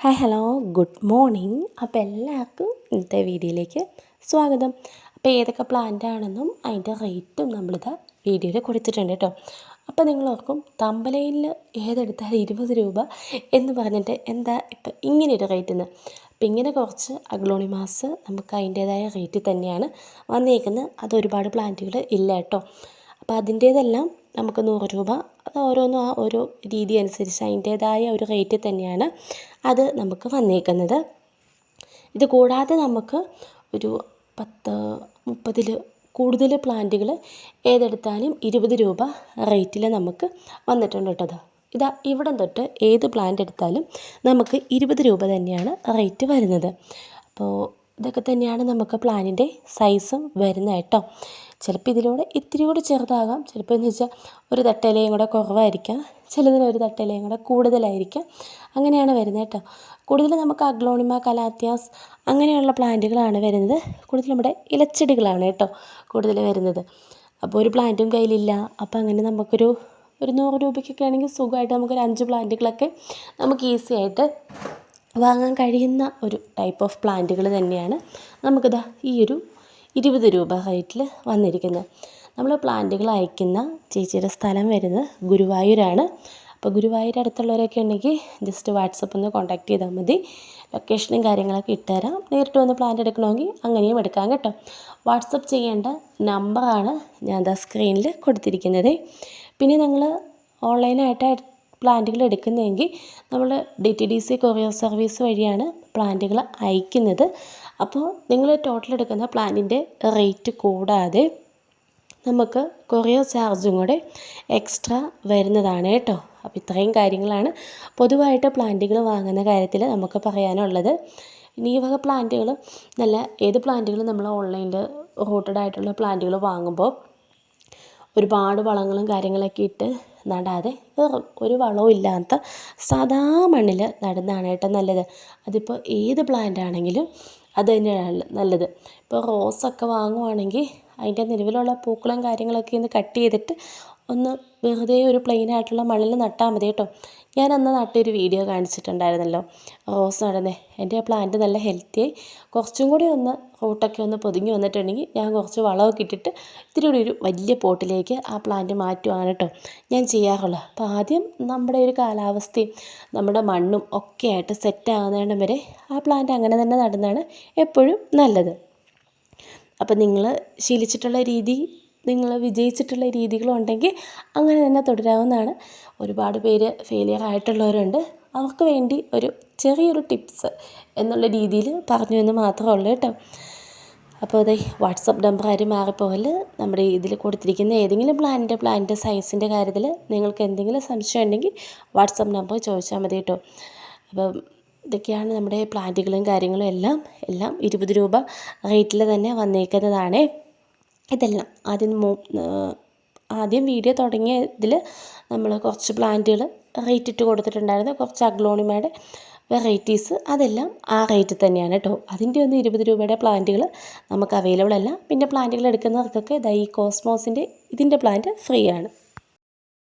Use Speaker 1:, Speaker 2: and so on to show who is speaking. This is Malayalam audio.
Speaker 1: ഹായ് ഹലോ ഗുഡ് മോർണിംഗ് അപ്പോൾ എല്ലാവർക്കും ഇന്നത്തെ വീഡിയോയിലേക്ക് സ്വാഗതം. അപ്പോൾ ഏതൊക്കെ പ്ലാന്റ് ആണെന്നും അതിന്റെ റേറ്റും നമ്മളിത് വീഡിയോയിൽ കൊടുത്തിട്ടുണ്ട് കേട്ടോ അപ്പോൾ നിങ്ങൾ ഓർക്കും തമ്പലയിൽ ഏതെടുത്താൽ ഇരുപത് രൂപ എന്ന് പറഞ്ഞിട്ട് എന്താ ഇപ്പം ഇങ്ങനെ ഒരു റേറ്റ് എന്ന് അപ്പം ഇങ്ങനെ കുറച്ച് അഗ്ലോണിമാസ് നമുക്ക് അതിന്റേതായ റേറ്റിൽ തന്നെയാണ് വന്നേക്കുന്നത്. അത് ഒരുപാട് പ്ലാന്റുകൾ ഇല്ല കേട്ടോ അപ്പോൾ അതിന്റേതെല്ലാം നമുക്ക് നൂറ് രൂപ. അത് ഓരോന്നും ആ ഓരോ രീതി അനുസരിച്ച് അതിന്റേതായ ഒരു റേറ്റ് തന്നെയാണ് അത് നമുക്ക് വന്നേക്കുന്നത്. ഇത് കൂടാതെ നമുക്ക് ഒരു പത്ത് മുപ്പതിൽ കൂടുതൽ പ്ലാന്റുകൾ ഏതെടുത്താലും ഇരുപത് രൂപ റേറ്റിൽ നമുക്ക് വന്നിട്ടുണ്ട് കേട്ടോ ഇതാ. ഇവിടം തൊട്ട് ഏത് പ്ലാന്റ് എടുത്താലും നമുക്ക് ഇരുപത് രൂപ തന്നെയാണ് റേറ്റ് വരുന്നത്. അപ്പോൾ ഇതൊക്കെ തന്നെയാണ് നമുക്ക് പ്ലാനിന്റെ സൈസും വരുന്നത് കേട്ടോ. ചിലപ്പോൾ ഇതിലൂടെ ഇത്തിരി കൂടി ചെറുതാകാം. ചിലപ്പോൾ എന്ന് വെച്ചാൽ ഒരു തട്ടയിലയും കൂടെ കുറവായിരിക്കാം. ചിലതിന് ഒരു തട്ടയിലയും കൂടെ കൂടുതലായിരിക്കാം. അങ്ങനെയാണ് വരുന്നത് കേട്ടോ. കൂടുതൽ നമുക്ക് അഗ്ലോണിമ കലാത്യാസ് അങ്ങനെയുള്ള പ്ലാന്റുകളാണ് വരുന്നത്. കൂടുതൽ നമ്മുടെ ഇലച്ചെടികളാണ് കേട്ടോ കൂടുതൽ വരുന്നത്. അപ്പോൾ ഒരു പ്ലാന്റും കയ്യിലില്ല. അപ്പോൾ അങ്ങനെ നമുക്കൊരു ഒരു നൂറ് രൂപയ്ക്കൊക്കെ ആണെങ്കിൽ സുഖമായിട്ട് നമുക്കൊരു അഞ്ച് പ്ലാന്റുകളൊക്കെ നമുക്ക് ഈസി ആയിട്ട് വാങ്ങാൻ കഴിയുന്ന ഒരു ടൈപ്പ് ഓഫ് പ്ലാന്റുകൾ തന്നെയാണ്. നമുക്കിതാ ഈ ഒരു ഇരുപത് രൂപ റേറ്റിൽ വന്നിരിക്കുന്നത്. നമ്മൾ പ്ലാന്റുകൾ അയക്കുന്ന ചേച്ചിയുടെ സ്ഥലം വരുന്നത് ഗുരുവായൂരാണ്. അപ്പോൾ ഗുരുവായൂർ അടുത്തുള്ളവരൊക്കെ ഉണ്ടെങ്കിൽ ജസ്റ്റ് വാട്സപ്പ് ഒന്ന് കോൺടാക്ട് ചെയ്താൽ മതി. ലൊക്കേഷനും കാര്യങ്ങളൊക്കെ ഇട്ടുതരാം. നേരിട്ട് വന്ന് പ്ലാന്റ് എടുക്കണമെങ്കിൽ അങ്ങനെയും എടുക്കാം കേട്ടോ. വാട്സപ്പ് ചെയ്യേണ്ട നമ്പറാണ് ഞാൻ ദാ സ്ക്രീനിൽ കൊടുത്തിരിക്കുന്നത്. പിന്നെ നിങ്ങൾ ഓൺലൈനായിട്ട് പ്ലാന്റുകൾ എടുക്കുന്നതെങ്കിൽ നമ്മൾ D T D C courier service വഴിയാണ് പ്ലാന്റുകൾ അയക്കുന്നത്. അപ്പോൾ നിങ്ങൾ ടോട്ടൽ എടുക്കുന്ന പ്ലാനിന്റെ റേറ്റ് കൂടാതെ നമുക്ക് കൊറിയർ ചാർജും കൂടെ എക്സ്ട്രാ വരുന്നതാണ് കേട്ടോ. അപ്പോൾ ഇത്രയും കാര്യങ്ങളാണ് പൊതുവായിട്ട് പ്ലാന്റുകൾ വാങ്ങുന്ന കാര്യത്തിൽ നമുക്ക് പറയാനുള്ളത്. ഇനി ഈ വക പ്ലാന്റുകൾ നല്ല ഏത് പ്ലാന്റുകളും നമ്മൾ ഓൺലൈനിൽ റൂട്ടഡ് ആയിട്ടുള്ള പ്ലാന്റുകൾ വാങ്ങുമ്പോൾ ഒരുപാട് വളങ്ങളും കാര്യങ്ങളൊക്കെ ഇട്ട് നടാതെ വെറും ഒരു വളവും ഇല്ലാത്ത സാധാ മണ്ണിൽ നടുന്നതാണ് കേട്ടോ നല്ലത്. അതിപ്പോൾ ഏത് പ്ലാന്റ് ആണെങ്കിലും അത് തന്നെയാണ് നല്ലത്. ഇപ്പോൾ റോസൊക്കെ വാങ്ങുവാണെങ്കിൽ അതിന്റെ നിലവിലുള്ള പൂക്കളും കാര്യങ്ങളൊക്കെ ഒന്ന് കട്ട് ചെയ്തിട്ട് ഒന്ന് വെറുതെ ഒരു പ്ലെയിൻ ആയിട്ടുള്ള മണ്ണിൽ നട്ടാൽ മതി കേട്ടോ. ഞാൻ അന്ന് നട്ടൊരു വീഡിയോ കാണിച്ചിട്ടുണ്ടായിരുന്നല്ലോ. റോസ് നടന്നേ എന്റെ ആ പ്ലാന്റ് നല്ല ഹെൽത്തിയായി കുറച്ചും കൂടി ഒന്ന് റൂട്ടൊക്കെ ഒന്ന് പൊതിഞ്ഞ് വന്നിട്ടുണ്ടെങ്കിൽ ഞാൻ കുറച്ച് വളമൊക്കെ ഇട്ടിട്ട് ഇത്തിരി കൂടി ഒരു വലിയ പോട്ടിലേക്ക് ആ പ്ലാന്റ് മാറ്റുവാണ് കേട്ടോ. ഞാൻ ചെയ്യാറുള്ളത് അപ്പോൾ ആദ്യം നമ്മുടെ ഒരു കാലാവസ്ഥയും നമ്മുടെ മണ്ണും ഒക്കെ ആയിട്ട് സെറ്റ് ആകുന്നതിനും വരെ ആ പ്ലാന്റ് അങ്ങനെ തന്നെ നടുന്നതാണ് എപ്പോഴും നല്ലത്. അപ്പം നിങ്ങൾ ശീലിച്ചിട്ടുള്ള രീതി നിങ്ങൾ വിജയിച്ചിട്ടുള്ള രീതികളുണ്ടെങ്കിൽ അങ്ങനെ തന്നെ തുടരാവുന്നതാണ്. ഒരുപാട് പേര് ഫെയിലിയർ ആയിട്ടുള്ളവരുണ്ട്. അവർക്ക് വേണ്ടി ഒരു ചെറിയൊരു ടിപ്സ് എന്നുള്ള രീതിയിൽ പറഞ്ഞു എന്ന് മാത്രമേ ഉള്ളൂ കേട്ടോ. അപ്പോൾ അതെ വാട്സപ്പ് നമ്പർ ആരും മാറിപ്പോകൽ നമ്മുടെ ഇതിൽ കൊടുത്തിരിക്കുന്ന ഏതെങ്കിലും പ്ലാനിന്റെ പ്ലാനിന്റെ സൈസിന്റെ കാര്യത്തിൽ നിങ്ങൾക്ക് എന്തെങ്കിലും സംശയം ഉണ്ടെങ്കിൽ വാട്സപ്പ് നമ്പർ ചോദിച്ചാൽ മതി കേട്ടോ. അപ്പം ഇതൊക്കെയാണ് നമ്മുടെ പ്ലാന്റുകളും കാര്യങ്ങളും എല്ലാം. എല്ലാം ഇരുപത് രൂപ റേറ്റിൽ തന്നെ വന്നേക്കുന്നതാണ്. ഇതെല്ലാം. ആദ്യം ആദ്യം വീഡിയോ തുടങ്ങിയ ഇതിൽ നമ്മൾ കുറച്ച് പ്ലാന്റുകൾ റേറ്റ് ഇട്ട് കൊടുത്തിട്ടുണ്ടായിരുന്നു. കുറച്ച് അഗ്ലോണിമയുടെ വെറൈറ്റീസ് അതെല്ലാം ആ റേറ്റിൽ തന്നെയാണ് കേട്ടോ അതിന്റെ ഒന്ന് ഇരുപത് രൂപയുടെ പ്ലാന്റുകൾ നമുക്ക് അവൈലബിൾ അല്ല. പിന്നെ പ്ലാന്റുകൾ എടുക്കുന്നവർക്കൊക്കെ ഇതായി കോസ്മോസിന്റെ ഇതിന്റെ പ്ലാന്റ് ഫ്രീ ആണ്.